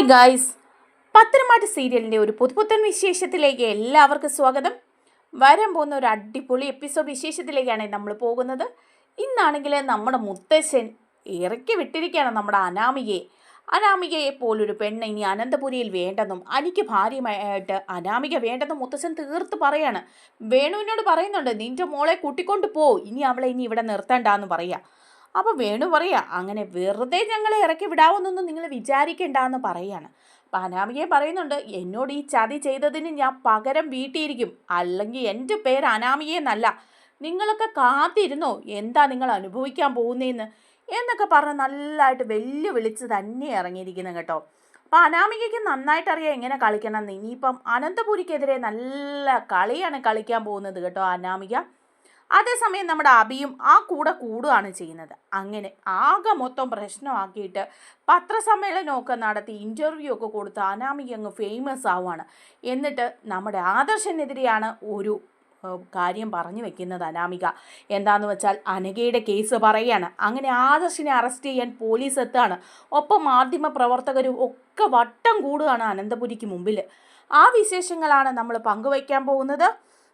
Hi guys പത്തനംമാട്ട് സീരിയലിന്റെ ഒരു പുതുപുത്തൻ വിശേഷത്തിലേക്ക് എല്ലാവർക്കും സ്വാഗതം. വരാൻ പോകുന്ന ഒരു അടിപൊളി എപ്പിസോഡ് വിശേഷത്തിലേക്കാണ് നമ്മൾ പോകുന്നത്. ഇന്നാണെങ്കിൽ നമ്മുടെ മുത്തശ്ശൻ ഇറക്കി വിട്ടിരിക്കുകയാണ് നമ്മുടെ അനാമികയെ. അനാമികയെ പോലൊരു പെണ്ണ് ഇനി അനന്തപുരിയിൽ വേണ്ടെന്നും അനിക്ക് ഭാര്യമായിട്ട് അനാമിക വേണ്ടെന്നും മുത്തശ്ശൻ തീർത്ത് പറയാണ്. വേണുവിനോട് പറയുന്നുണ്ട് നിന്റെ മോളെ കൂട്ടിക്കൊണ്ട് പോ ഇനി അവളെ ഇനി ഇവിടെ നിർത്തേണ്ടെന്ന് പറയാം. അപ്പോൾ വേണു പറയാ അങ്ങനെ വെറുതെ ഞങ്ങളെ ഇറക്കി വിടാവുന്നൊന്നും നിങ്ങൾ വിചാരിക്കണ്ടെന്ന് പറയാണ്. അപ്പം അനാമികയെ പറയുന്നുണ്ട് എന്നോട് ഈ ചതി ചെയ്തതിന് ഞാൻ പകരം വീട്ടിയിരിക്കും. അല്ലെങ്കിൽ എന്റെ പേര് അനാമികയെന്നല്ല നിങ്ങളൊക്കെ കാത്തിരുന്നോ? എന്താ നിങ്ങൾ അനുഭവിക്കാൻ പോകുന്നതെന്ന് എന്നൊക്കെ പറഞ്ഞ് നല്ലതായിട്ട് വെല്ലുവിളിച്ച് തന്നെ ഇറങ്ങിയിരിക്കുന്നത് കേട്ടോ. അപ്പം അനാമികയ്ക്ക് നന്നായിട്ട് അറിയാം എങ്ങനെ കളിക്കണം എന്ന് ഇനിയിപ്പം അനന്തപുരിക്കെതിരെ നല്ല കളിയാണ് കളിക്കാൻ പോകുന്നത് കേട്ടോ അനാമിക. അതേസമയം നമ്മുടെ അബിയും ആ കൂടെ കൂടുകയാണ് ചെയ്യുന്നത്. അങ്ങനെ ആകെ മൊത്തം പ്രശ്നമാക്കിയിട്ട് പത്രസമ്മേളനമൊക്കെ നടത്തി ഇന്റർവ്യൂ ഒക്കെ കൊടുത്ത് അനാമിക അങ്ങ് ഫേമസ് ആവുകയാണ് എന്നിട്ട് നമ്മുടെ ആദർശനെതിരെയാണ് ഒരു കാര്യം പറഞ്ഞു വെക്കുന്നത് അനാമിക. എന്താന്ന് വെച്ചാൽ അനഘയുടെ കേസ് പറയുകയാണ്. അങ്ങനെ ആദർശിനെ അറസ്റ്റ് ചെയ്യാൻ പോലീസ് എത്തുകയാണ്. ഒപ്പം മാധ്യമ പ്രവർത്തകരും ഒക്കെ വട്ടം കൂടുകയാണ് അനന്തപുരിക്ക് മുമ്പിൽ ആ വിശേഷങ്ങളാണ് നമ്മൾ പങ്കുവയ്ക്കാൻ പോകുന്നത്.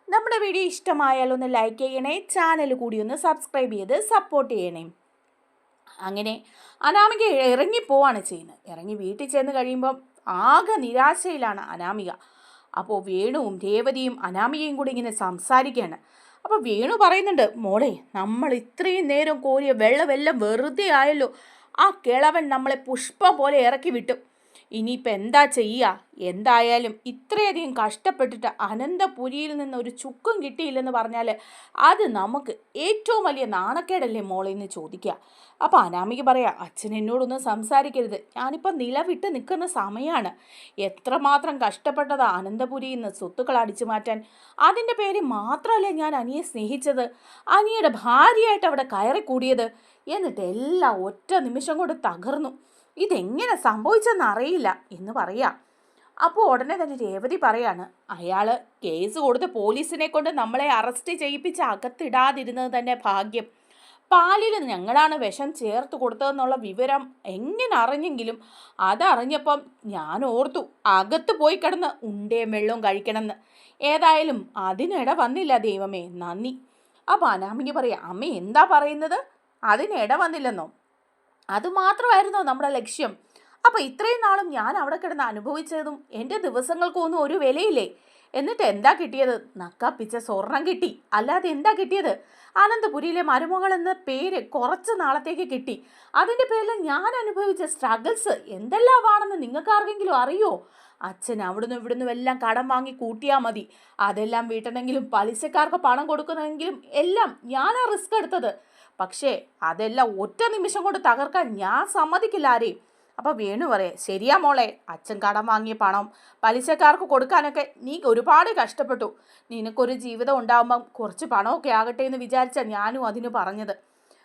നമ്മുടെ വീഡിയോ ഇഷ്ടമായാൽ ഒന്ന് ലൈക്ക് ചെയ്യണേ ചാനൽ കൂടി ഒന്ന് സബ്സ്ക്രൈബ് ചെയ്ത് സപ്പോർട്ട് ചെയ്യണേ. അങ്ങനെ അനാമിക ഇറങ്ങിപ്പോവാണ് ചെയ്യുന്നത്. ഇറങ്ങി വീട്ടിൽ ചെന്ന് കഴിയുമ്പം ആകെ നിരാശയിലാണ് അനാമിക. അപ്പോൾ വേണുവും രേവതിയും അനാമികയും കൂടി ഇങ്ങനെ സംസാരിക്കുകയാണ്. അപ്പോൾ വേണു പറയുന്നുണ്ട് മോളെ നമ്മൾ ഇത്രയും നേരം കോരിയ വെള്ളമെല്ലാം വെറുതെ ആയല്ലോ. ആ കിളവൻ നമ്മളെ പുഷ്പം പോലെ ഇറക്കി വിട്ടു. ഇനിയിപ്പോൾ എന്താ ചെയ്യുക എന്തായാലും ഇത്രയധികം കഷ്ടപ്പെട്ടിട്ട് അനന്തപുരിയിൽ നിന്ന് ഒരു ചുക്കും കിട്ടിയില്ലെന്ന് പറഞ്ഞാൽ അത് നമുക്ക് ഏറ്റവും വലിയ നാണക്കേടല്ലേ മോളെ എന്ന് ചോദിക്കുക അപ്പോൾ അനാമിക പറയാം അച്ഛൻ എന്നോടൊന്നും സംസാരിക്കരുത്. ഞാനിപ്പോൾ നിലവിട്ട് നിൽക്കുന്ന സമയമാണ് എത്രമാത്രം കഷ്ടപ്പെട്ടതാ അനന്തപുരിയിൽ നിന്ന് സ്വത്തുക്കൾ അടിച്ചു മാറ്റാൻ. അതിന്റെ പേര് മാത്രമല്ലേ ഞാൻ അനിയെ സ്നേഹിച്ചത്? അനിയുടെ ഭാര്യയായിട്ട് അവിടെ കയറി കൂടിയത് എന്നിട്ട് എല്ലാം ഒറ്റ നിമിഷം കൊണ്ട് തകർന്നു. ഇതെങ്ങനെ സംഭവിച്ചെന്ന് അറിയില്ല എന്ന് പറയാ. അപ്പോൾ ഉടനെ തന്നെ രേവതി പറയാണ് അയാൾ കേസ് കൊടുത്ത് പോലീസിനെ കൊണ്ട് നമ്മളെ അറസ്റ്റ് ചെയ്യിപ്പിച്ച് അകത്തിടാതിരുന്നത് തന്നെ ഭാഗ്യം. പാലിൽ ഞങ്ങളാണ് വിഷം ചേർത്ത് കൊടുത്തതെന്നുള്ള വിവരം എങ്ങനെ അറിഞ്ഞെങ്കിലും അതറിഞ്ഞപ്പം ഞാൻ ഓർത്തു അകത്ത് പോയി കിടന്ന് ഉണ്ടയും വെള്ളവും കഴിക്കണമെന്ന്. ഏതായാലും അതിനിട വന്നില്ല ദൈവമേ നന്ദി. അപ്പോൾ അനാമിക പറയാം അമ്മ എന്താ പറയുന്നത്? അതിനിട വന്നില്ലെന്നോ? അതുമാത്രമായിരുന്നോ നമ്മുടെ ലക്ഷ്യം. അപ്പോൾ ഇത്രയും നാളും ഞാൻ അവിടെ കിടന്ന് അനുഭവിച്ചതും എന്റെ ദിവസങ്ങൾക്കൊന്നും ഒരു വിലയില്ലേ? എന്നിട്ട് എന്താ കിട്ടിയത്? നക്കാപ്പിച്ച സ്വർണം കിട്ടി. അല്ലാതെ എന്താ കിട്ടിയത്? അനന്തപുരിയിലെ മരുമകൾ എന്ന പേര് കുറച്ച് നാളത്തേക്ക് കിട്ടി. അതിന്റെ പേരിൽ ഞാൻ അനുഭവിച്ച സ്ട്രഗിൾസ് എന്തെല്ലാമാണെന്ന് നിങ്ങൾക്ക് ആർക്കെങ്കിലും അറിയോ? അച്ഛൻ അവിടുന്ന് ഇവിടുന്ന് എല്ലാം കടം വാങ്ങി കൂട്ടിയാൽ മതി. അതെല്ലാം വീട്ടണമെങ്കിലും പലിശക്കാർക്ക് പണം കൊടുക്കണമെങ്കിലും എല്ലാം ഞാനാ റിസ്ക് എടുത്തത്. പക്ഷേ അതെല്ലാം ഒറ്റ നിമിഷം കൊണ്ട് തകർക്കാൻ ഞാൻ സമ്മതിക്കില്ല ആരെയും അപ്പോൾ വേണു പറയേ ശരിയാ മോളെ അച്ഛൻ കടം വാങ്ങിയ പണം പലിശക്കാർക്ക് കൊടുക്കാനൊക്കെ നീ ഒരുപാട് കഷ്ടപ്പെട്ടു. നിനക്കൊരു ജീവിതം ഉണ്ടാകുമ്പം കുറച്ച് പണമൊക്കെ ആകട്ടെ എന്ന് വിചാരിച്ച ഞാനും അതിന് പറഞ്ഞത്.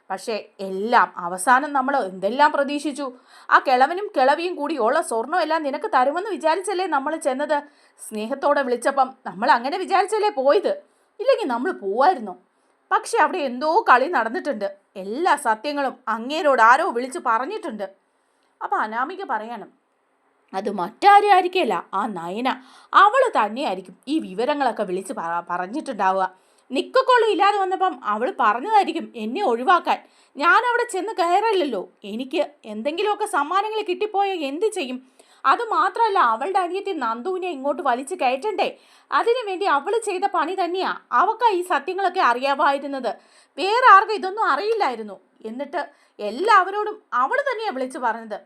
പക്ഷേ എല്ലാം അവസാനം നമ്മൾ എന്തെല്ലാം പ്രതീക്ഷിച്ചു? ആ കിളവനും കിളവിയും കൂടി ഉള്ള സ്വർണം എല്ലാം നിനക്ക് തരുമെന്ന് വിചാരിച്ചല്ലേ നമ്മൾ ചെന്നത്? സ്നേഹത്തോടെ വിളിച്ചപ്പം നമ്മൾ അങ്ങനെ വിചാരിച്ചല്ലേ പോയത്? ഇല്ലെങ്കിൽ നമ്മൾ പോവായിരുന്നോ? പക്ഷെ അവിടെ എന്തോ കളി നടന്നിട്ടുണ്ട്. എല്ലാ സത്യങ്ങളും അങ്ങേരോട് ആരോ വിളിച്ച് പറഞ്ഞിട്ടുണ്ട്. അപ്പം അനാമിക പറയണം അത് മറ്റാരും ആയിരിക്കില്ല ആ നയന. അവൾ തന്നെയായിരിക്കും ഈ വിവരങ്ങളൊക്കെ വിളിച്ച് പറ പറഞ്ഞിട്ടുണ്ടാവുക. നിക്കക്കോളം ഇല്ലാതെ വന്നപ്പം അവൾ പറഞ്ഞതായിരിക്കും എന്നെ ഒഴിവാക്കാൻ. ഞാൻ അവിടെ ചെന്ന് കയറില്ലല്ലോ എനിക്ക് എന്തെങ്കിലുമൊക്കെ സമ്മാനങ്ങൾ കിട്ടിപ്പോയാൽ എന്ത് ചെയ്യും? അത് മാത്രമല്ല അവളുടെ അനിയത്തി നന്ദുവിനെ ഇങ്ങോട്ട് വലിച്ചു കയറ്റണ്ടേ? അതിനു വേണ്ടി അവൾ ചെയ്ത പണി തന്നെയാ. അവക്ക ഈ സത്യങ്ങളൊക്കെ അറിയാമായിരുന്നത്. വേറെ ആർക്കും ഇതൊന്നും അറിയില്ലായിരുന്നു. എന്നിട്ട് എല്ലാവരോടും അവൾ തന്നെയാണ് വിളിച്ചു പറഞ്ഞത്.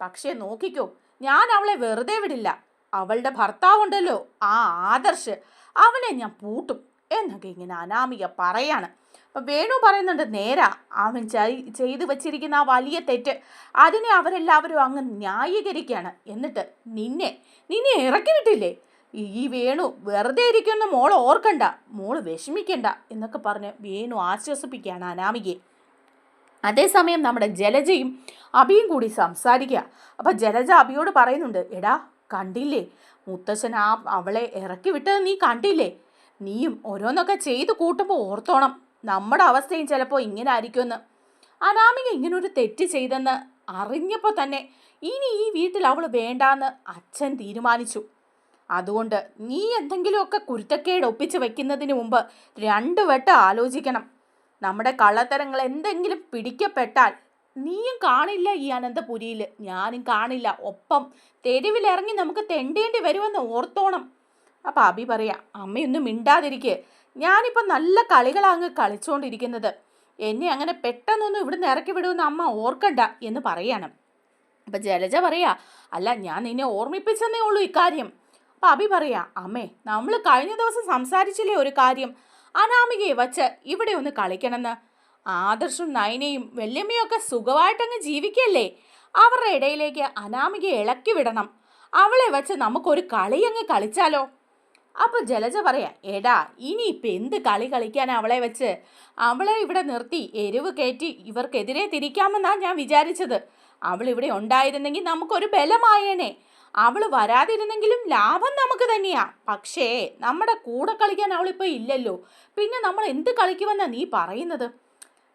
പക്ഷേ നോക്കിക്കോ ഞാൻ അവളെ വെറുതെ വിടില്ല. അവളുടെ ഭർത്താവുണ്ടല്ലോ ആ ആദർശ്. അവനെ ഞാൻ പൂട്ടും. എന്നൊക്കെ ഇങ്ങനെ അനാമിക പറയാണ്. അപ്പം വേണു പറയുന്നുണ്ട് നേരാ അവൻ ചെയ്- ചെയ്തു വച്ചിരിക്കുന്ന ആ വലിയ തെറ്റ്. അതിനെ അവരെല്ലാവരും അങ്ങ് ന്യായീകരിക്കുകയാണ്. എന്നിട്ട് നിന്നെ നിന്നെ ഇറക്കി വിട്ടില്ലേ? ഈ വേണു വെറുതെ ഇരിക്കുന്ന മോൾ ഓർക്കണ്ട മോൾ വിഷമിക്കണ്ട എന്നൊക്കെ പറഞ്ഞ് വേണു ആശ്വസിപ്പിക്കുകയാണ് അനാമികയെ. അതേസമയം നമ്മുടെ ജലജയും അബിയും കൂടി സംസാരിക്കുക. അപ്പം ജലജ അബിയോട് പറയുന്നുണ്ട് എടാ കണ്ടില്ലേ? മുത്തശ്ശൻ ആ അവളെ ഇറക്കി വിട്ടത് നീ കണ്ടില്ലേ? നീയും ഓരോന്നൊക്കെ ചെയ്ത് കൂട്ടുമ്പോൾ ഓർത്തോണം. നമ്മുടെ അവസ്ഥയും ചിലപ്പോൾ ഇങ്ങനെ ആയിരിക്കുമെന്ന് അനാമിക ഇങ്ങനൊരു തെറ്റ് ചെയ്തെന്ന് അറിഞ്ഞപ്പോൾ തന്നെ ഇനി ഈ വീട്ടിൽ അവൾ വേണ്ടാന്ന് അച്ഛൻ തീരുമാനിച്ചു. അതുകൊണ്ട് നീ എന്തെങ്കിലുമൊക്കെ കുരുത്തക്കേട് ഒപ്പിച്ച് വെക്കുന്നതിന് മുമ്പ് രണ്ടു വട്ടം ആലോചിക്കണം. നമ്മുടെ കള്ളത്തരങ്ങൾ എന്തെങ്കിലും പിടിക്കപ്പെട്ടാൽ നീയും കാണില്ല ഈ അനന്തപുരിയിൽ ഞാനും കാണില്ല. ഒപ്പം തെരുവിലിറങ്ങി നമുക്ക് തെണ്ടേണ്ടി വരുമെന്ന് ഓർത്തോണം. അപ്പം അബി പറയാം അമ്മയൊന്നും മിണ്ടാതിരിക്കെ. ഞാനിപ്പോൾ നല്ല കളികളാങ്ങ് കളിച്ചുകൊണ്ടിരിക്കുന്നത് എന്നെ അങ്ങനെ പെട്ടെന്നൊന്നും ഇവിടുന്ന് ഇറക്കി വിടുമെന്ന് അമ്മ ഓർക്കണ്ട എന്ന് പറയാണ്. അപ്പം ജലജ പറയാ അല്ല ഞാൻ നിന്നെ ഓർമ്മിപ്പിച്ചെന്നേ ഉള്ളൂ ഇക്കാര്യം. അപ്പം അഭി പറയാ അമ്മേ നമ്മൾ കഴിഞ്ഞ ദിവസം സംസാരിച്ചില്ലേ ഒരു കാര്യം? അനാമികയെ വച്ച് ഇവിടെ ഒന്ന് കളിക്കണമെന്ന്. ആദർശും നയനയും വെല്ലമ്മയും ഒക്കെ സുഖമായിട്ടങ്ങ് ജീവിക്കല്ലേ? അവരുടെ ഇടയിലേക്ക് അനാമികയെ ഇളക്കി വിടണം. അവളെ വച്ച് നമുക്കൊരു കളിയങ്ങ് കളിച്ചാലോ? അപ്പൊ ജലജ പറയാ എടാ ഇനി ഇപ്പം എന്ത് കളി കളിക്കാൻ അവളെ വെച്ച്? അവളെ ഇവിടെ നിർത്തി എരിവ് കയറ്റി ഇവർക്കെതിരെ തിരിക്കാമെന്നാ ഞാൻ വിചാരിച്ചത്. അവൾ ഇവിടെ ഉണ്ടായിരുന്നെങ്കിൽ നമുക്കൊരു ബലമായേനെ. അവൾ വരാതിരുന്നെങ്കിലും ലാഭം നമുക്ക് തന്നെയാ. പക്ഷേ നമ്മുടെ കൂടെ കളിക്കാൻ അവളിപ്പോൾ ഇല്ലല്ലോ. പിന്നെ നമ്മൾ എന്ത് കളിക്കുമെന്നാ നീ പറയുന്നത്?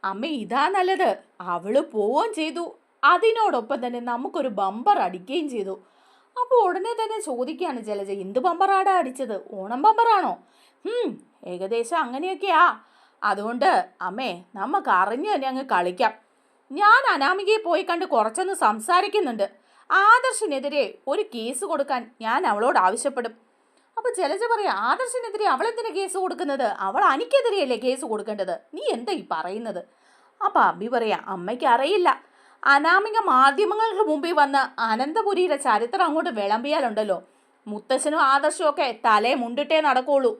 അമ്മ ഇതാ നല്ലത്. അവൾ പോവുകയും ചെയ്തു. അതിനോടൊപ്പം തന്നെ നമുക്കൊരു ബമ്പർ അടിക്കുകയും ചെയ്തു. അപ്പോൾ ഉടനെ തന്നെ ചോദിക്കുകയാണ് ജലജ എന്ത് ബമ്പറാടാ അടിച്ചത്? ഓണം പമ്പറാണോ ഉം ഏകദേശം അങ്ങനെയൊക്കെയാ. അതുകൊണ്ട് അമ്മേ നമുക്ക് അറിഞ്ഞു തന്നെ അങ്ങ് കളിക്കാം. ഞാൻ അനാമികയെ പോയി കണ്ട് കുറച്ചൊന്ന് സംസാരിക്കുന്നുണ്ട്. ആദർശിനെതിരെ ഒരു കേസ് കൊടുക്കാൻ ഞാൻ അവളോട് ആവശ്യപ്പെടും. അപ്പൊ ജലജ പറയാ ആദർശിനെതിരെ അവൾ എന്തിനു കേസ് കൊടുക്കുന്നത്? അവൾ അനിക്കെതിരെയല്ലേ കേസ് കൊടുക്കേണ്ടത്? നീ എന്താ ഈ പറയുന്നത്? അപ്പൊ അബി പറയാ അമ്മയ്ക്ക് അറിയില്ല. അനാമിക മാധ്യമങ്ങൾക്ക് മുമ്പിൽ വന്ന് അനന്തപുരിയുടെ ചരിത്രം അങ്ങോട്ട് വിളമ്പിയാലുണ്ടല്ലോ. മുത്തശ്ശനും ആദർശവും ഒക്കെ തലേ മുണ്ടിട്ടേ നടക്കുള്ളൂ.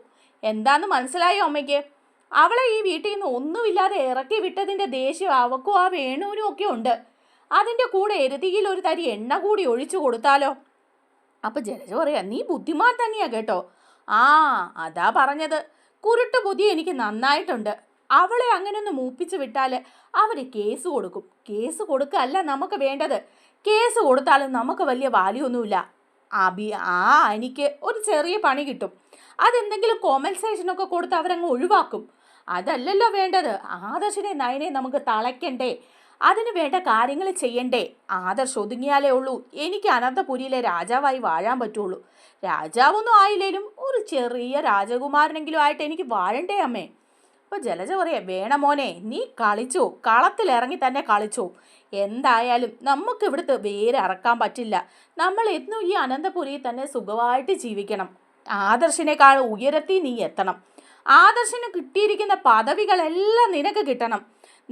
എന്താന്ന് മനസ്സിലായോ അമ്മയ്ക്ക്? അവളെ ഈ വീട്ടിൽ നിന്ന് ഒന്നുമില്ലാതെ ഇറക്കി വിട്ടതിന്റെ ദേഷ്യം അവക്കും ആ വേണുവിനും ഒക്കെ ഉണ്ട്. അതിന്റെ കൂടെ എരുതിയിൽ ഒരു തരി എണ്ണ കൂടി ഒഴിച്ചു കൊടുത്താലോ? അപ്പൊ ജലജ പറയാ നീ ബുദ്ധിമാൻ തന്നെയാ കേട്ടോ. ആ അതാ പറഞ്ഞത്. കുരുട്ട് ബുദ്ധി എനിക്ക് നന്നായിട്ടുണ്ട്. അവളെ അങ്ങനെ ഒന്ന് മൂപ്പിച്ച് വിട്ടാൽ അവർ കേസ് കൊടുക്കും. കേസ് കൊടുക്കല്ല നമുക്ക് വേണ്ടത്. കേസ് കൊടുത്താലും നമുക്ക് വലിയ വാല്യൊന്നുമില്ല അബി ആ എനിക്ക് ഒരു ചെറിയ പണി കിട്ടും. അതെന്തെങ്കിലും കോമ്പൻസേഷനൊക്കെ കൊടുത്ത് അവരങ്ങ് ഒഴിവാക്കും. അതല്ലല്ലോ വേണ്ടത്. ആദർശിനെ നയനെ നമുക്ക് തളയ്ക്കണ്ടേ. അതിന് വേണ്ട കാര്യങ്ങൾ ചെയ്യണ്ടേ. ആദർശ് ഒതുങ്ങിയാലേ ഉള്ളൂ. എനിക്ക് അനന്തപുരിയിലെ രാജാവായി വാഴാൻ പറ്റുള്ളൂ. രാജാവൊന്നും ആയില്ലേലും ഒരു ചെറിയ രാജകുമാരനെങ്കിലും ആയിട്ട് എനിക്ക് വാഴണ്ടേ അമ്മേ. അപ്പൊ ജലജ പറയാം വേണ മോനെ നീ കളിച്ചോ കളത്തിലിറങ്ങി തന്നെ കളിച്ചു. എന്തായാലും നമുക്ക് ഇവിടുത്തെ വേര് അറക്കാൻ പറ്റില്ല. നമ്മൾ എന്നും ഈ അനന്തപുരിയിൽ തന്നെ സുഖമായിട്ട് ജീവിക്കണം. ആദർശിനേക്കാൾ ഉയരത്തിൽ നീ എത്തണം. ആദർശിന് കിട്ടിയിരിക്കുന്ന പദവികളെല്ലാം നിനക്ക് കിട്ടണം.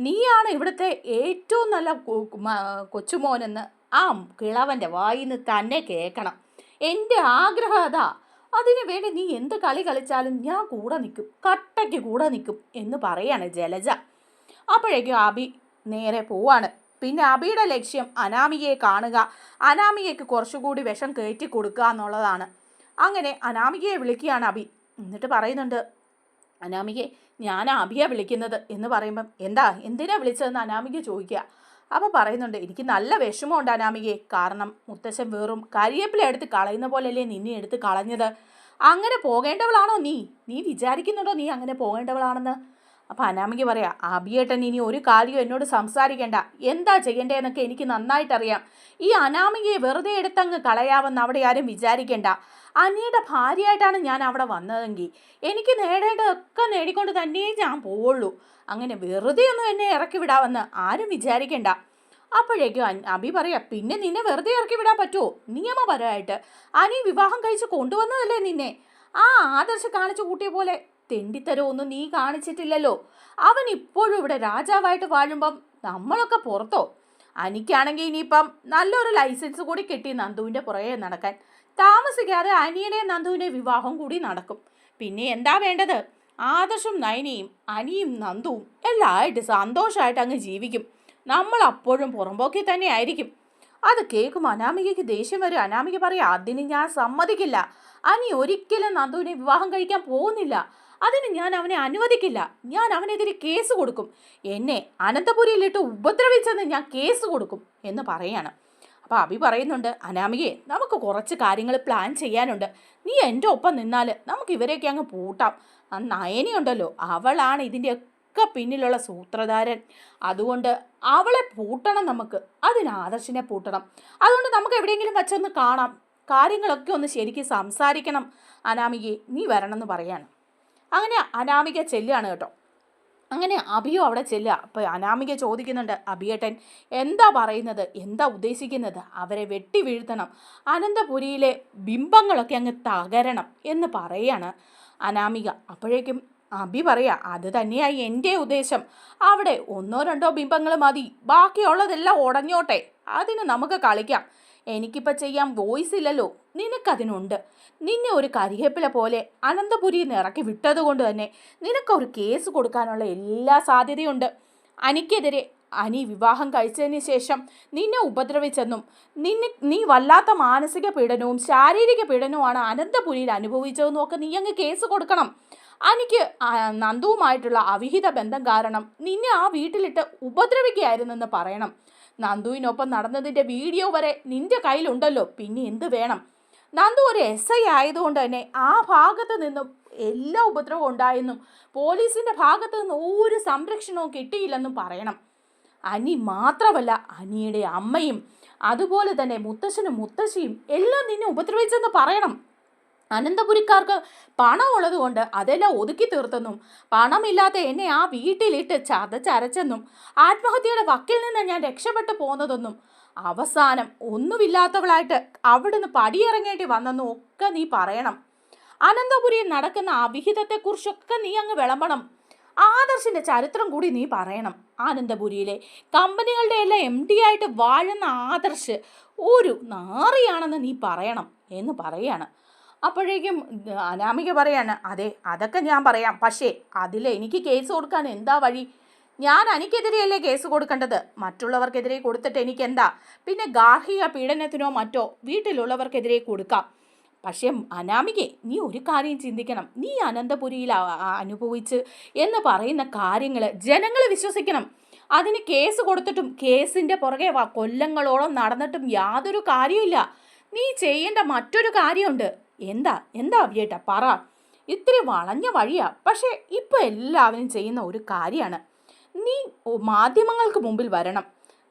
നീയാണ് ഇവിടുത്തെ ഏറ്റവും നല്ല കൊച്ചുമോനെന്ന് ആ കിളവന്റെ വായിന്ന് തന്നെ കേൾക്കണം. എന്റെ ആഗ്രഹം അതാ അതിനു വേണ്ടി നീ എന്ത് കളി കളിച്ചാലും ഞാൻ കൂടെ നിൽക്കും. കട്ടയ്ക്ക് കൂടെ നിൽക്കും എന്ന് പറയാണ് ജലജ. അപ്പോഴേക്കും അബി നേരെ പോവാണ്. പിന്നെ അബിയുടെ ലക്ഷ്യം അനാമിയെ കാണുക. അനാമികയ്ക്ക് കുറച്ചുകൂടി വിഷം കയറ്റി കൊടുക്കുക എന്നുള്ളതാണ്. അങ്ങനെ അനാമികയെ വിളിക്കുകയാണ് അബി എന്നിട്ട് പറയുന്നുണ്ട് അനാമികയെ ഞാൻ അബിയാണ് വിളിക്കുന്നത്? എന്ന് പറയുമ്പം എന്താ എന്തിനാ വിളിച്ചതെന്ന് അനാമിക ചോദിക്കുക. അപ്പോൾ പറയുന്നുണ്ട് എനിക്ക് നല്ല വിഷമമുണ്ട് അനാമികയെ. കാരണം മുത്തശ്ശൻ വെറും കരിയേപ്പില എടുത്ത് കളയുന്ന പോലെയല്ലേ നിന്നെ എടുത്ത് കളഞ്ഞത്. അങ്ങനെ പോകേണ്ടവളാണോ നീ? നീ വിചാരിക്കുന്നുണ്ടോ നീ അങ്ങനെ പോകേണ്ടവളാണെന്ന്? അപ്പം അനാമിക പറയാം അബിയേട്ടൻ ഇനി ഒരു കാര്യം എന്നോട് സംസാരിക്കേണ്ട. എന്താ ചെയ്യേണ്ടതെന്നൊക്കെ എനിക്ക് നന്നായിട്ടറിയാം. ഈ അനാമികയെ വെറുതെ എടുത്തങ്ങ് കളയാമെന്ന് അവിടെ ആരും വിചാരിക്കേണ്ട. അനിയുടെ ഭാര്യയായിട്ടാണ് ഞാൻ അവിടെ വന്നതെങ്കിൽ എനിക്ക് നേടേണ്ടതൊക്കെ നേടിക്കൊണ്ട് തന്നെ ഞാൻ പോവുള്ളൂ. അങ്ങനെ വെറുതെ ഒന്നും എന്നെ ഇറക്കി വിടാമെന്ന് ആരും വിചാരിക്കേണ്ട. അപ്പോഴേക്കും അബി പറയാ പിന്നെ നിന്നെ വെറുതെ ഇറക്കി വിടാൻ പറ്റുമോ നിയമപരമായിട്ട്. അനി വിവാഹം കഴിച്ച് കൊണ്ടുവന്നതല്ലേ നിന്നെ? ആ ആദർശ കാണിച്ചു കൂട്ടിയ പോലെ തെണ്ടിത്തരമൊന്നും നീ കാണിച്ചിട്ടില്ലല്ലോ. അവൻ ഇപ്പോഴും ഇവിടെ രാജാവായിട്ട് വാഴുമ്പം നമ്മളൊക്കെ പുറത്തോ? അനിക്കാണെങ്കിൽ ഇനിയിപ്പം നല്ലൊരു ലൈസൻസ് കൂടി കിട്ടി നന്ദുവിന്റെ പുറകെ നടക്കാൻ. താമസിക്കാതെ അനിയുടെ നന്ദുവിന്റെ വിവാഹം കൂടി നടക്കും. പിന്നെ എന്താ വേണ്ടത്? ആദർശും നയനിയും അനിയും നന്ദുവും എല്ലായിട്ട് സന്തോഷമായിട്ട് അങ്ങ് ജീവിക്കും. നമ്മൾ അപ്പോഴും പുറമ്പോക്കി തന്നെ ആയിരിക്കും. അത് കേൾക്കും അനാമികയ്ക്ക് ദേഷ്യം വരും. അനാമിക പറയും അതിന് ഞാൻ സമ്മതിക്കില്ല. അനി ഒരിക്കലും നന്ദുവിനെ വിവാഹം കഴിക്കാൻ പോകുന്നില്ല. അതിന് ഞാൻ അവനെ അനുവദിക്കില്ല. ഞാൻ അവനെതിരെ കേസ് കൊടുക്കും. എന്നെ അനന്തപുരിയിലിട്ട് ഉപദ്രവിച്ചെന്ന് ഞാൻ കേസ് കൊടുക്കും എന്ന് പറയാണ്. അപ്പോൾ അഭി പറയുന്നുണ്ട് അനാമികയെ നമുക്ക് കുറച്ച് കാര്യങ്ങൾ പ്ലാൻ ചെയ്യാനുണ്ട്. നീ എന്റെ ഒപ്പം നിന്നാൽ നമുക്ക് ഇവരെയൊക്കെ അങ്ങ് പൂട്ടാം. ആ നയനിയുണ്ടല്ലോ അവളാണ് ഇതിന്റെയൊക്കെ പിന്നിലുള്ള സൂത്രധാരൻ. അതുകൊണ്ട് അവളെ പൂട്ടണം നമുക്ക്. അതിന് ആദർശിനെ പൂട്ടണം. അതുകൊണ്ട് നമുക്ക് എവിടെയെങ്കിലും വെച്ചൊന്ന് കാണാം. കാര്യങ്ങളൊക്കെ ഒന്ന് ശരിക്കും സംസാരിക്കണം. അനാമികയെ നീ വരണമെന്ന് പറയാണ്. അങ്ങനെ അനാമിക ചെല്ലുകയാണ് കേട്ടോ. അങ്ങനെ അഭിയോ അവിടെ ചെല്ലുക. അപ്പോൾ അനാമിക ചോദിക്കുന്നുണ്ട് അഭിയേട്ടൻ എന്താ പറയുന്നത്? എന്താ ഉദ്ദേശിക്കുന്നത്? അവരെ വെട്ടി വീഴ്ത്തണം. അനന്തപുരിയിലെ ബിംബങ്ങളൊക്കെ അങ്ങ് തകരണം എന്ന് പറയാണ് അനാമിക. അപ്പോഴേക്കും അഭി പറയാ അത് തന്നെയായി എന്റെ ഉദ്ദേശം. അവിടെ ഒന്നോ രണ്ടോ ബിംബങ്ങൾ മതി. ബാക്കിയുള്ളതെല്ലാം ഉടഞ്ഞോട്ടെ. അതിന് നമുക്ക് കളിക്കാം. എനിക്കിപ്പോൾ ചെയ്യാൻ വോയിസ് ഇല്ലല്ലോ. നിനക്കതിനുണ്ട്. നിന്നെ ഒരു കരിയേപ്പില പോലെ അനന്തപുരിയിൽ നിന്ന് ഇറക്കി വിട്ടത് കൊണ്ട് തന്നെ നിനക്കൊരു കേസ് കൊടുക്കാനുള്ള എല്ലാ സാധ്യതയുണ്ട്. അനിക്കെതിരെ അനി വിവാഹം കഴിച്ചതിന് ശേഷം നിന്നെ ഉപദ്രവിച്ചെന്നും നിന്നെ നീ വല്ലാത്ത മാനസിക പീഡനവും ശാരീരിക പീഡനവുമാണ് അനന്തപുരിയിൽ അനുഭവിച്ചതെന്നും ഒക്കെ നീ അങ്ങ് കേസ് കൊടുക്കണം. അനിക്ക് നന്ദുവുമായിട്ടുള്ള അവിഹിത ബന്ധം കാരണം നിന്നെ ആ വീട്ടിലിട്ട് ഉപദ്രവിക്കുകയായിരുന്നെന്ന് പറയണം. നന്ദുവിനൊപ്പം നടന്നതിന്റെ വീഡിയോ വരെ നിന്റെ കയ്യിലുണ്ടല്ലോ. പിന്നെ എന്ത് വേണം? നന്ദു ഒരു എസ് ഐ ആയതുകൊണ്ട് തന്നെ ആ ഭാഗത്ത് നിന്നും എല്ലാ ഉപദ്രവവും ഉണ്ടായെന്നും പോലീസിന്റെ ഭാഗത്ത് നിന്ന് ഒരു സംരക്ഷണവും കിട്ടിയില്ലെന്നും പറയണം. അനി മാത്രമല്ല അനിയുടെ അമ്മയും അതുപോലെ തന്നെ മുത്തശ്ശനും മുത്തശ്ശിയും എല്ലാം നിന്നെ ഉപദ്രവിച്ചെന്ന് പറയണം. അനന്തപുരിക്കാർക്ക് പണമുള്ളത് കൊണ്ട് അതെല്ലാം ഒതുക്കി തീർത്തെന്നും പണമില്ലാത്ത എന്നെ ആ വീട്ടിലിട്ട് ചതച്ചരച്ചെന്നും ആത്മഹത്യയുടെ വക്കിൽ നിന്ന് ഞാൻ രക്ഷപ്പെട്ടു പോന്നതെന്നും അവസാനം ഒന്നുമില്ലാത്തവളായിട്ട് അവിടുന്ന് പടിയിറങ്ങേണ്ടി വന്നെന്നും ഒക്കെ നീ പറയണം. അനന്തപുരിയിൽ നടക്കുന്ന അവിഹിതത്തെക്കുറിച്ചൊക്കെ നീ അങ്ങ് വിളമ്പണം. ആദർശിന്റെ ചരിത്രം കൂടി നീ പറയണം. ആനന്ദപുരിയിലെ കമ്പനികളുടെ എല്ലാം എം ഡി ആയിട്ട് വാഴുന്ന ആദർശ് ഒരു നാറിയാണെന്ന് നീ പറയണം എന്ന് പറയാണ് അപ്പോഴേക്കും അനാമിക പറയാണ് അതെ അതൊക്കെ ഞാൻ പറയാം. പക്ഷേ അതിൽ എനിക്ക് കേസ് കൊടുക്കാൻ എന്താ വഴി? ഞാൻ എനിക്കെതിരെയല്ലേ കേസ് കൊടുക്കേണ്ടത്? മറ്റുള്ളവർക്കെതിരെ കൊടുത്തിട്ട് എനിക്ക് എന്താ പിന്നെ ഗാർഹിക പീഡനത്തിനോ മറ്റോ വീട്ടിലുള്ളവർക്കെതിരെ കൊടുക്കാം. പക്ഷേ അനാമികെ നീ ഒരു കാര്യം ചിന്തിക്കണം. നീ അനന്തപുരിയിൽ അനുഭവിച്ച് എന്ന് പറയുന്ന കാര്യങ്ങൾ ജനങ്ങൾ വിശ്വസിക്കണം. അതിന് കേസ് കൊടുത്തിട്ടും കേസിന്റെ പുറകെ കൊല്ലങ്ങളോളം നടന്നിട്ടും യാതൊരു കാര്യമില്ല നീ ചെയ്യേണ്ട മറ്റൊരു കാര്യമുണ്ട്. എന്താ? എന്താ അവിയേട്ട? പറ. ഇത്തിരി വളഞ്ഞ വഴിയാ. പക്ഷേ ഇപ്പൊ എല്ലാവരും ചെയ്യുന്ന ഒരു കാര്യമാണ്. നീ മാധ്യമങ്ങൾക്ക് മുമ്പിൽ വരണം.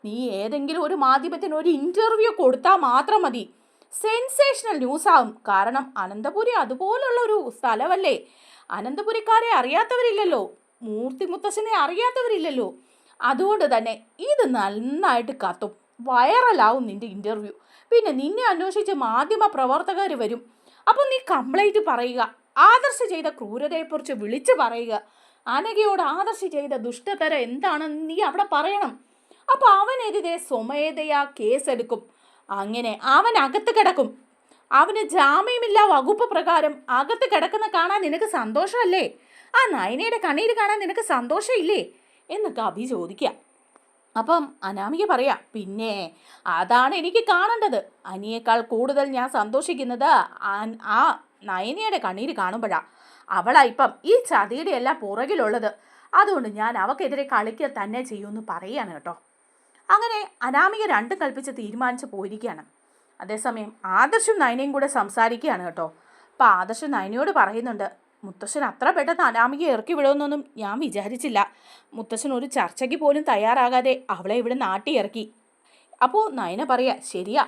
നീ ഏതെങ്കിലും ഒരു മാധ്യമത്തിന് ഒരു ഇന്റർവ്യൂ കൊടുത്താൽ മാത്രം മതി. സെൻസേഷണൽ ന്യൂസ് ആവും. കാരണം അനന്തപുരി അതുപോലുള്ള ഒരു സ്ഥലമല്ലേ? അനന്തപുരിക്കാരെ അറിയാത്തവരില്ലല്ലോ. മൂർത്തി മുത്തശ്ശനെ അറിയാത്തവരില്ലല്ലോ. അതുകൊണ്ട് തന്നെ ഇത് നന്നായിട്ട് കത്തും. വൈറലാവും നിന്റെ ഇന്റർവ്യൂ പിന്നെ നിന്നെ അന്വേഷിച്ച് മാധ്യമ പ്രവർത്തകർ വരും. അപ്പോൾ നീ കംപ്ലൈന്റ് പറയുക. ആദർശ് ചെയ്ത ക്രൂരതയെക്കുറിച്ച് വിളിച്ചു പറയുക. അനഘയോട് ആദർശ് ചെയ്ത ദുഷ്ടതര എന്താണെന്ന് നീ അവിടെ പറയണം. അപ്പോൾ അവനെതിരെ സ്വമേധയാ കേസെടുക്കും. അങ്ങനെ അവൻ അകത്ത് കിടക്കും. അവന് ജാമ്യമില്ല വകുപ്പ് പ്രകാരം അകത്ത് കിടക്കുന്ന കാണാൻ നിനക്ക് സന്തോഷമല്ലേ? ആ നയനയുടെ കണ്ണീര് കാണാൻ നിനക്ക് സന്തോഷമില്ലേ? എന്ന് അഭി ചോദിക്കുക. അപ്പം അനാമിക പറയാ പിന്നെ അതാണ് എനിക്ക് കാണേണ്ടത്. അനിയേക്കാൾ കൂടുതൽ ഞാൻ സന്തോഷിക്കുന്നത് ആ- നയനിയുടെ നയനയുടെ കണ്ണീര് കാണുമ്പോഴാ. അവളാ ഇപ്പം ഈ ചതിയുടെ എല്ലാം പുറകിലുള്ളത്. അതുകൊണ്ട് ഞാൻ അവക്കെതിരെ കളിക്കുക തന്നെ ചെയ്യുമെന്ന് പറയുകയാണ് കേട്ടോ. അങ്ങനെ അനാമിക രണ്ടും കൽപ്പിച്ച് തീരുമാനിച്ച് പോയിരിക്കുകയാണ്. അതേസമയം ആദർശും നയനയും കൂടെ സംസാരിക്കുകയാണ് കേട്ടോ. അപ്പോൾ ആദർശ് നയനയോട് പറയുന്നുണ്ട് മുത്തശ്ശൻ അത്ര പെട്ടെന്ന് അനാമിക ഇറക്കി വിടുമെന്നൊന്നും ഞാൻ വിചാരിച്ചില്ല. മുത്തശ്ശൻ ഒരു ചർച്ചയ്ക്ക് പോലും തയ്യാറാകാതെ അവളെ ഇവിടെ നാട്ടി ഇറക്കി. അപ്പോൾ നയന പറയാ ശരിയാ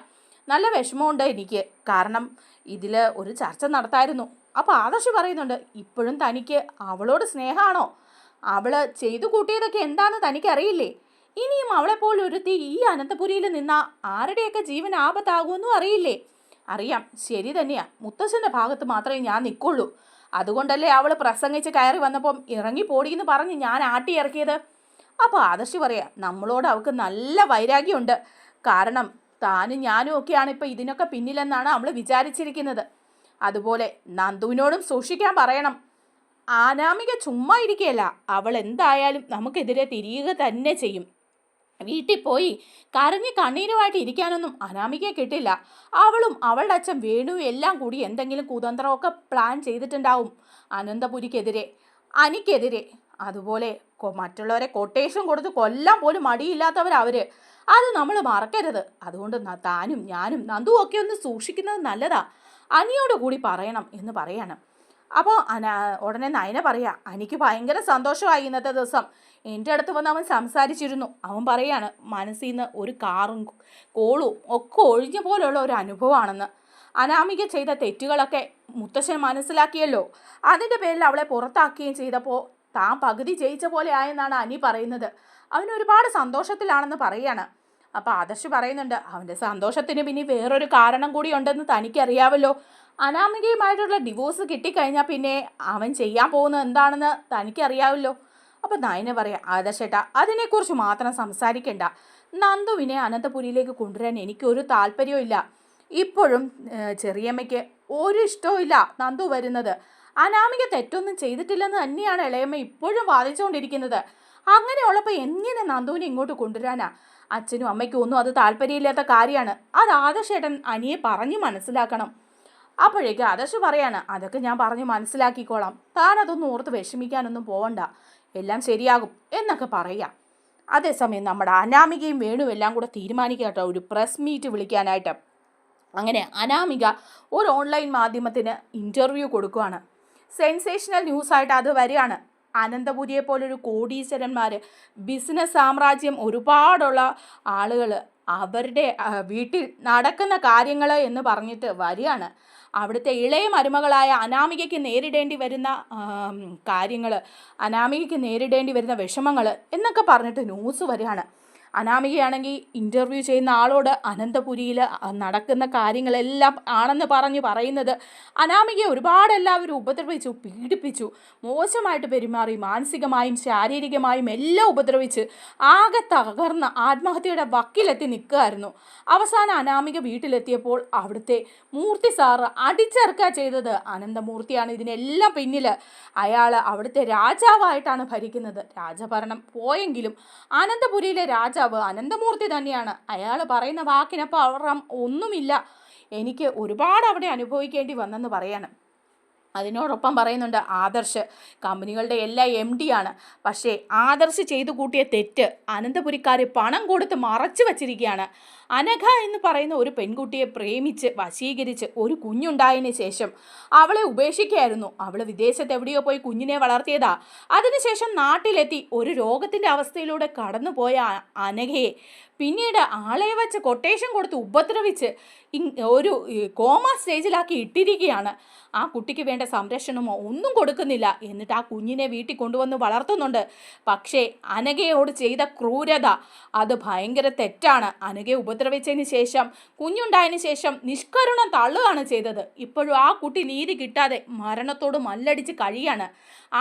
നല്ല വിഷമമുണ്ട് എനിക്ക്. കാരണം ഇതിൽ ഒരു ചർച്ച നടത്തായിരുന്നു. അപ്പോൾ ആദർശ് പറയുന്നുണ്ട് ഇപ്പോഴും തനിക്ക് അവളോട് സ്നേഹമാണോ? അവൾ ചെയ്തു കൂട്ടിയതൊക്കെ എന്താണെന്ന് തനിക്കറിയില്ലേ? ഇനിയും അവളെപ്പോലെ ഒരുത്തി ഈ അനന്തപുരിയിൽ നിന്ന ആരുടെയൊക്കെ ജീവൻ ആപത്താകുമെന്നും അറിയില്ലേ? അറിയാം ശരി തന്നെയാ. മുത്തശ്ശന്റെ ഭാഗത്ത് മാത്രമേ ഞാൻ നിൽക്കുള്ളൂ. അതുകൊണ്ടല്ലേ അവൾ പ്രസംഗിച്ച് കയറി വന്നപ്പം ഇറങ്ങി പോടിയെന്ന് പറഞ്ഞ് ഞാൻ ആട്ടി ഇറക്കിയത്? അപ്പോൾ ആദർശ് പറയാ നമ്മളോട് അവൾക്ക് നല്ല വൈരാഗ്യമുണ്ട്. കാരണം താനും ഞാനും ഒക്കെയാണ് ഇപ്പോൾ ഇതിനൊക്കെ പിന്നിലെന്നാണ് അവൾ വിചാരിച്ചിരിക്കുന്നത്. അതുപോലെ നന്ദുവിനോടും സൂക്ഷിക്കാൻ പറയണം. ആനാമിക ചുമ്മാ ഇരിക്കുകയല്ല അവൾ എന്തായാലും നമുക്കെതിരെ തിരിയുക തന്നെ ചെയ്യും. വീട്ടിൽ പോയി. കരഞ്ഞ് കണ്ണീരുമായിട്ട് ഇരിക്കാനൊന്നും അനാമികയെ കിട്ടില്ല. അവളും അവളുടെ അച്ഛൻ വേണു എല്ലാം കൂടി എന്തെങ്കിലും കുതന്ത്രമൊക്കെ പ്ലാൻ ചെയ്തിട്ടുണ്ടാവും. അനന്തപുരിക്കെതിരെ അനിക്കെതിരെ. അതുപോലെ മറ്റുള്ളവരെ കൊട്ടേഷൻ കൊടുത്ത് കൊല്ലാൻ പോലും മടിയില്ലാത്തവരവർ അത് നമ്മൾ മറക്കരുത്. അതുകൊണ്ട് താനും ഞാനും നന്ദു ഒക്കെ ഒന്ന് സൂക്ഷിക്കുന്നത് നല്ലതാ. അനിയോട് കൂടി പറയണം എന്ന് പറയണം. അപ്പോൾ അന ഉടനെ നയന പറയാ എനിക്ക് ഭയങ്കര സന്തോഷമായി ഇന്നത്തെ ദിവസം. എന്റെ അടുത്ത് വന്ന് അവൻ സംസാരിച്ചിരുന്നു. അവൻ പറയാണ് മനസ്സിൽ നിന്ന് ഒരു കാറും കോളും ഒക്കെ ഒഴിഞ്ഞ പോലെയുള്ള ഒരു അനുഭവമാണെന്ന്. അനാമിക ചെയ്ത തെറ്റുകളൊക്കെ മുത്തശ്ശൻ മനസ്സിലാക്കിയല്ലോ. അതിന്റെ പേരിൽ അവളെ പുറത്താക്കുകയും ചെയ്തപ്പോൾ താൻ പകുതി ജയിച്ച പോലെ ആയെന്നാണ് അനി പറയുന്നത്. അവൻ ഒരുപാട് സന്തോഷത്തിലാണെന്ന് പറയാണ്. അപ്പോൾ ആദർശ് പറയുന്നുണ്ട് അവന്റെ സന്തോഷത്തിന് പിന്നെ വേറൊരു കാരണം കൂടി ഉണ്ടെന്ന് തനിക്കറിയാവല്ലോ. അനാമികയുമായിട്ടുള്ള ഡിവോഴ്സ് കിട്ടിക്കഴിഞ്ഞാൽ പിന്നെ അവൻ ചെയ്യാൻ പോകുന്നത് എന്താണെന്ന് തനിക്കറിയാവല്ലോ. അപ്പോൾ നയന പറയാം ആദർശേട്ടാ അതിനെക്കുറിച്ച് മാത്രം സംസാരിക്കണ്ട. നന്ദുവിനെ അനന്തപുരിയിലേക്ക് കൊണ്ടുവരാൻ എനിക്കൊരു താല്പര്യവും ഇല്ല. ഇപ്പോഴും ചെറിയമ്മയ്ക്ക് ഒരു ഇഷ്ടവും ഇല്ല നന്ദു വരുന്നത്. അനാമിക തെറ്റൊന്നും ചെയ്തിട്ടില്ലെന്ന് തന്നെയാണ് ഇളയമ്മ ഇപ്പോഴും വാദിച്ചുകൊണ്ടിരിക്കുന്നത് അങ്ങനെയുള്ളപ്പോൾ എങ്ങനെ നന്ദുവിനെ ഇങ്ങോട്ട് കൊണ്ടുവരാനാ? അച്ഛനും അമ്മയ്ക്കും ഒന്നും അത് താല്പര്യമില്ലാത്ത കാര്യമാണ്. അത് ആദർശേട്ടൻ അനിയെ പറഞ്ഞു മനസ്സിലാക്കണം. അപ്പോഴേക്ക് ആദർശ് പറയാണ് അതൊക്കെ ഞാൻ പറഞ്ഞു മനസ്സിലാക്കിക്കോളാം. താൻ അതൊന്നും ഓർത്ത് വിഷമിക്കാനൊന്നും പോവണ്ട. എല്ലാം ശരിയാകും എന്നൊക്കെ പറയാം. അതേസമയം നമ്മുടെ അനാമികയും വേണു എല്ലാം കൂടെ തീരുമാനിക്കുക കേട്ടോ ഒരു പ്രസ് മീറ്റ് വിളിക്കാനായിട്ട്. അങ്ങനെ അനാമിക ഒരു ഓൺലൈൻ മാധ്യമത്തിന് ഇന്റർവ്യൂ കൊടുക്കുകയാണ് സെൻസേഷണൽ ന്യൂസായിട്ട് അത് വരികയാണ്. അനന്തപുരിയെ പോലൊരു കോടീശ്വരന്മാർ ബിസിനസ് സാമ്രാജ്യം ഒരുപാടുള്ള ആളുകൾ അവരുടെ വീട്ടിൽ നടക്കുന്ന കാര്യങ്ങൾ എന്ന് പറഞ്ഞിട്ട് വരികയാണ്. അവിടുത്തെ ഇളയ മരുമകളായ അനാമികയ്ക്ക് നേരിടേണ്ടി വരുന്ന കാര്യങ്ങൾ അനാമികയ്ക്ക് നേരിടേണ്ടി വരുന്ന വിഷമങ്ങൾ എന്നൊക്കെ പറഞ്ഞിട്ട് ന്യൂസ് വരികയാണ്. അനാമികയാണെങ്കിൽ ഇന്റർവ്യൂ ചെയ്യുന്ന ആളോട് അനന്തപുരിയിൽ നടക്കുന്ന കാര്യങ്ങളെല്ലാം ആണെന്ന് പറഞ്ഞ് പറയുന്നത് അനാമികയെ ഒരുപാട് എല്ലാവരും ഉപദ്രവിച്ചു പീഡിപ്പിച്ചു മോശമായിട്ട് പെരുമാറി മാനസികമായും ശാരീരികമായും എല്ലാം ഉപദ്രവിച്ച് ആകെ തകർന്ന ആത്മഹത്യയുടെ വക്കിലെത്തി നിൽക്കുകയായിരുന്നു. അവസാനം അനാമിക വീട്ടിലെത്തിയപ്പോൾ അവിടുത്തെ മൂർത്തി സാറ് അടിച്ചിറക്കുക ചെയ്തത് അനന്തമൂർത്തിയാണ്. ഇതിനെല്ലാം പിന്നിൽ അയാൾ അവിടുത്തെ രാജാവായിട്ടാണ് ഭരിക്കുന്നത്. രാജഭരണം പോയെങ്കിലും അനന്തപുരിയിലെ രാജാവ് അനന്തമൂർത്തി തന്നെയാണ്. അയാൾ പറയുന്ന വാക്കിനപ്പുറം ഒന്നുമില്ല. എനിക്ക് ഒരുപാട് അവിടെ അനുഭവിക്കേണ്ടി വന്നെന്ന് പറയാണ് അതിനോടൊപ്പം പറയുന്നുണ്ട് ആദർശ് കമ്പനികളുടെ എല്ലാ എം ആണ്. പക്ഷേ ആദർശ് ചെയ്തു കൂട്ടിയ തെറ്റ് അനന്തപുരിക്കാർ പണം കൊടുത്ത് മറച്ചു വച്ചിരിക്കുകയാണ്. അനഘ എന്ന് പറയുന്ന ഒരു പെൺകുട്ടിയെ പ്രേമിച്ച് വശീകരിച്ച് ഒരു കുഞ്ഞുണ്ടായതിന് ശേഷം അവളെ ഉപേക്ഷിക്കുകയായിരുന്നു. അവൾ വിദേശത്ത് എവിടെയോ പോയി കുഞ്ഞിനെ വളർത്തിയതാ. അതിനുശേഷം നാട്ടിലെത്തി ഒരു രോഗത്തിന്റെ അവസ്ഥയിലൂടെ കടന്നുപോയ അനഘയെ പിന്നീട് ആളെ വച്ച് കൊട്ടേഷൻ കൊടുത്ത് ഉപദ്രവിച്ച് ഒരു കോമ സ്റ്റേജിലാക്കി ഇട്ടിരിക്കുകയാണ്. ആ കുട്ടിക്ക് വേണ്ട സംരക്ഷണമോ ഒന്നും കൊടുക്കുന്നില്ല. എന്നിട്ട് ആ കുഞ്ഞിനെ വീട്ടിൽ കൊണ്ടുവന്ന് വളർത്തുന്നുണ്ട്. പക്ഷേ അനഘയോട് ചെയ്ത ക്രൂരത അത് ഭയങ്കര തെറ്റാണ്. അനഘയെ ഉപദ്രവിച്ചതിന് ശേഷം കുഞ്ഞുണ്ടായതിനു ശേഷം നിഷ്കരുണം തള്ളുകയാണ് ചെയ്തത്. ഇപ്പോഴും ആ കുട്ടി നീതി കിട്ടാതെ മരണത്തോട് മല്ലടിച്ച് കഴിയാണ്.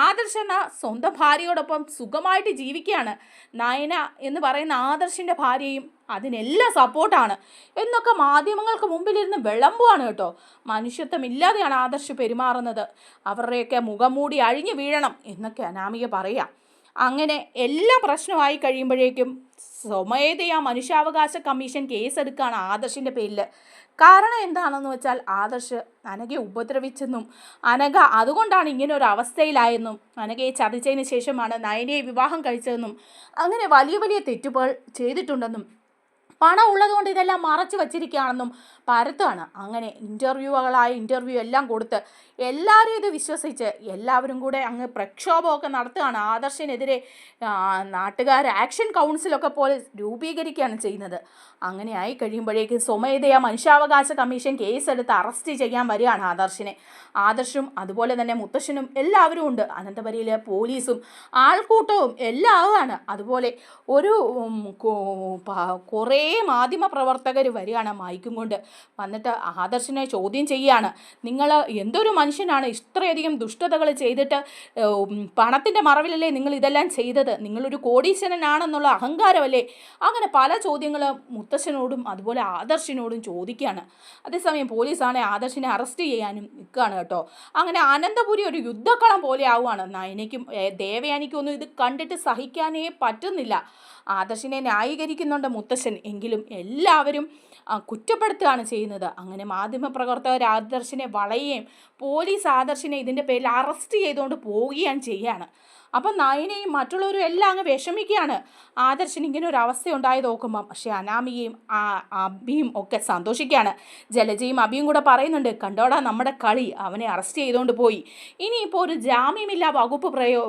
ആദർശന സ്വന്തം ഭാര്യയോടൊപ്പം സുഖമായിട്ട് ജീവിക്കുകയാണ്. നയന എന്ന് പറയുന്ന ആദർശിന്റെ ഭാര്യയും അതിനെല്ലാം സപ്പോർട്ടാണ്. എന്നൊക്കെ മാധ്യമങ്ങൾക്ക് മുമ്പിലിരുന്ന് വിളമ്പുവാണ് കേട്ടോ. മനുഷ്യത്വമില്ലാതെയാണ് ആദർശ് പെരുമാറുന്നത്. അവരുടെയൊക്കെ മുഖം മൂടി അഴിഞ്ഞു വീഴണം എന്നൊക്കെ അനാമിക പറയാം. അങ്ങനെ എല്ലാ പ്രശ്നമായി കഴിയുമ്പോഴേക്കും സ്വമേധയാ മനുഷ്യാവകാശ കമ്മീഷൻ കേസെടുക്കുകയാണ് ആദർശിന്റെ പേരിൽ. കാരണം എന്താണെന്ന് വെച്ചാൽ ആദർശ് അനഘയെ ഉപദ്രവിച്ചെന്നും അനഘ അതുകൊണ്ടാണ് ഇങ്ങനെ ഒരു അവസ്ഥയിലായെന്നും അനഘയെ ചതിച്ചതിന് ശേഷമാണ് നയനയെ വിവാഹം കഴിച്ചതെന്നും അങ്ങനെ വലിയ വലിയ തെറ്റുകൾ ചെയ്തിട്ടുണ്ടെന്നും പണം ഉള്ളതുകൊണ്ട് ഇതെല്ലാം മറച്ചു വച്ചിരിക്കുകയാണെന്നും പരത്താണ് അങ്ങനെ ഇന്റർവ്യൂകളായ ഇന്റർവ്യൂ എല്ലാം കൊടുത്ത് എല്ലാവരും ഇത് വിശ്വസിച്ച് എല്ലാവരും കൂടെ അങ്ങ് പ്രക്ഷോഭമൊക്കെ നടത്തുകയാണ്. ആദർശിനെതിരെ നാട്ടുകാർ ആക്ഷൻ കൗൺസിലൊക്കെ പോലെ രൂപീകരിക്കുകയാണ് ചെയ്യുന്നത്. അങ്ങനെ ആയി കഴിയുമ്പോഴേക്ക് സ്വമേധയാ മനുഷ്യാവകാശ കമ്മീഷൻ കേസെടുത്ത് അറസ്റ്റ് ചെയ്യാൻ വരികയാണ് ആദർശിനെ. ആദർശും അതുപോലെ തന്നെ മുത്തശ്ശനും എല്ലാവരും ഉണ്ട്. അനന്തപുരിയിലെ പോലീസും ആൾക്കൂട്ടവും എല്ലാം ആവുകയാണ് അതുപോലെ ഒരു കുറേ മാധ്യമ പ്രവർത്തകർ വരികയാണ് മൈക്കും കൊണ്ട്. വന്നിട്ട് ആദർശിനെ ചോദ്യം ചെയ്യുകയാണ് നിങ്ങൾ എന്തൊരു മനുഷ്യനാണ്? ഇത്രയധികം ദുഷ്ടതകൾ ചെയ്തിട്ട് പണത്തിന്റെ മറവിലല്ലേ നിങ്ങൾ ഇതെല്ലാം ചെയ്തത്? നിങ്ങളൊരു കോടീശ്വരനാണെന്നുള്ള അഹങ്കാരമല്ലേ? അങ്ങനെ പല ചോദ്യങ്ങൾ മുത്തശ്ശനോടും അതുപോലെ ആദർശിനോടും ചോദിക്കുകയാണ്. അതേസമയം പോലീസാണ് ആദർശിനെ അറസ്റ്റ് ചെയ്യാനും നിൽക്കുകയാണ് കേട്ടോ. അങ്ങനെ അനന്തപുരി ഒരു യുദ്ധക്കളം പോലെ ആവുകയാണ്. നയനയ്ക്കും ദേവയാനിക്കും ഒന്നും ഇത് കണ്ടിട്ട് സഹിക്കാനേ പറ്റുന്നില്ല. ആദർശിനെ ന്യായീകരിക്കുന്നുണ്ട് മുത്തശ്ശൻ. എങ്കിലും എല്ലാവരും കുറ്റപ്പെടുത്തുകയാണ് ചെയ്യുന്നത്. അങ്ങനെ മാധ്യമപ്രവർത്തകർ ആദർശിനെ വളയുകയും പോലീസ് ആദർശിനെ ഇതിന്റെ പേരിൽ അറസ്റ്റ് ചെയ്തുകൊണ്ട് പോവുകയാണ് ചെയ്യുകയാണ് അപ്പം നയനയും മറ്റുള്ളവരും എല്ലാം അങ്ങ് വിഷമിക്കുകയാണ്. ആദർശൻ ഇങ്ങനെ ഒരു അവസ്ഥ ഉണ്ടായി നോക്കുമ്പം പക്ഷേ അനാമികയും അബിയും ഒക്കെ സന്തോഷിക്കുകയാണ്. ജലജയും അബിയും കൂടെ പറയുന്നുണ്ട് കണ്ടോടാ നമ്മുടെ കളി അവനെ അറസ്റ്റ് ചെയ്തുകൊണ്ട് പോയി. ഇനിയിപ്പോൾ ഒരു ജാമ്യമില്ലാ വകുപ്പ് പ്രയോ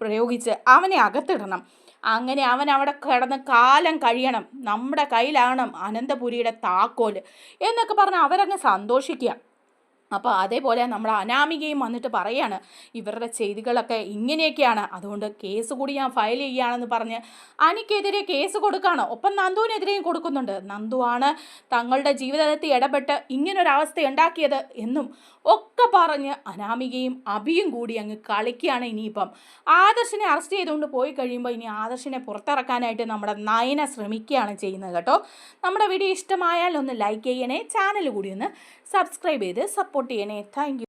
പ്രയോഗിച്ച് അവനെ അകത്തിടണം. അങ്ങനെ അവൻ അവിടെ കിടന്ന് കാലം കഴിയണം. നമ്മുടെ കയ്യിലാണ് അനന്തപുരിയുടെ താക്കോൽ. എന്നൊക്കെ പറഞ്ഞ് അവരങ്ങ് സന്തോഷിക്കുക. അപ്പോൾ അതേപോലെ നമ്മൾ അനാമികയും വന്നിട്ട് പറയാണ് ഇവരുടെ ചെയ്തികളൊക്കെ ഇങ്ങനെയൊക്കെയാണ്. അതുകൊണ്ട് കേസ് കൂടി ഞാൻ ഫയൽ ചെയ്യുകയാണെന്ന് പറഞ്ഞ് അനിക്കെതിരെ കേസ് കൊടുക്കുകയാണ് ഒപ്പം നന്ദുവിനെതിരെയും കൊടുക്കുന്നുണ്ട്. നന്ദുവാണ് തങ്ങളുടെ ജീവിതത്തിൽ ഇടപെട്ട് ഇങ്ങനൊരവസ്ഥ ഉണ്ടാക്കിയത് എന്നും ഒക്കെ പറഞ്ഞ് അനാമികയും അഭിയും കൂടി അങ്ങ് കളിക്കുകയാണ് ഇനിയിപ്പം. ആദർശിനെ അറസ്റ്റ് ചെയ്തുകൊണ്ട് പോയി കഴിയുമ്പോൾ ഇനി ആദർശിനെ പുറത്തിറക്കാനായിട്ട് നമ്മുടെ നയന ശ്രമിക്കുകയാണ് ചെയ്യുന്നത് കേട്ടോ. നമ്മുടെ വീഡിയോ ഇഷ്ടമായാൽ ഒന്ന് ലൈക്ക് ചെയ്യണേ ചാനൽ കൂടി ഒന്ന് സബ്സ്ക്രൈബ് ചെയ്ത് സപ്പോർട്ട് ചെയ്യണേ. താങ്ക്